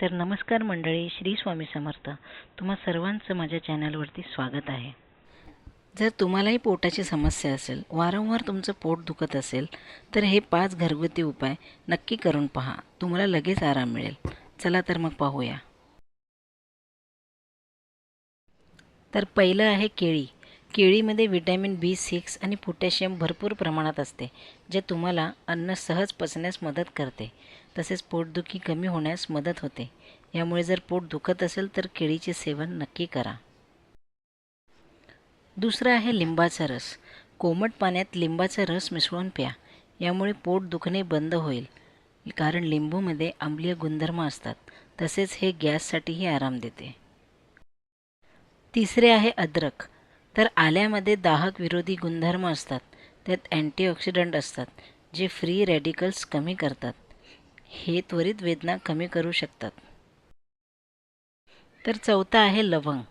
तर नमस्कार मंडळी श्री स्वामी समर्थ. तुम्हा सर्वांचं माझ्या चॅनलवरती स्वागत आहे. जर तुम्हालाही पोटाची समस्या असेल वारंवार तुमचं पोट दुखत असेल तर हे पाच घरगुती उपाय नक्की करून पहा. तुम्हाला लगेच आराम मिळेल. चला तर मग पाहूया. तर पहिलं आहे केळी. केळीमध्ये व्हिटॅमिन बी सिक्स आणि पोटॅशियम भरपूर प्रमाणात असते जे तुम्हाला अन्न सहज पचण्यास मदत करते. तसेच पोटदुखी कमी होण्यास मदत होते. यामुळे जर पोट दुखत असेल तर केळीचे सेवन नक्की करा. दुसरं आहे लिंबाचा रस. कोमट पाण्यात लिंबाचा रस मिसळून प्या. यामुळे पोट दुखणे बंद होईल कारण लिंबूमध्ये आम्लीय गुणधर्म असतात. तसेच हे गॅससाठीही आराम देते. तिसरे आहे अद्रक. तर आल्यामध्ये दाहक विरोधी गुणधर्म असतात. त्यात अँटीऑक्सिडंट असतात जे फ्री रॅडिकल्स कमी करतात. हे त्वरित वेदना कमी करू शकतात. तर चौथा आहे लवंग.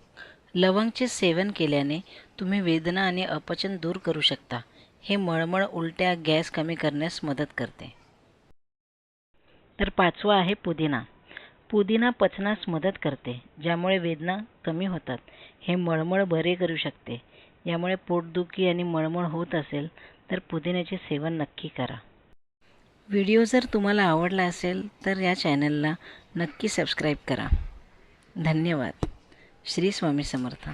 लवंगचे सेवन केल्याने तुम्ही वेदना आणि अपचन दूर करू शकता. हे मळमळ उलट्या गॅस कमी करण्यास मदत करते. तर पाचवा आहे पुदिना. पुदिना पचनास मदत करते ज्यामुळे वेदना कमी होतात. हे मळमळ बरे करू शकते. यामुळे पोटदुखी आणि मळमळ होत असेल तर पुदिन्याचे सेवन नक्की करा. व्हिडिओ जर तुम्हाला आवडला असेल तर या चॅनलला नक्की सबस्क्राईब करा. धन्यवाद. श्री स्वामी समर्थ.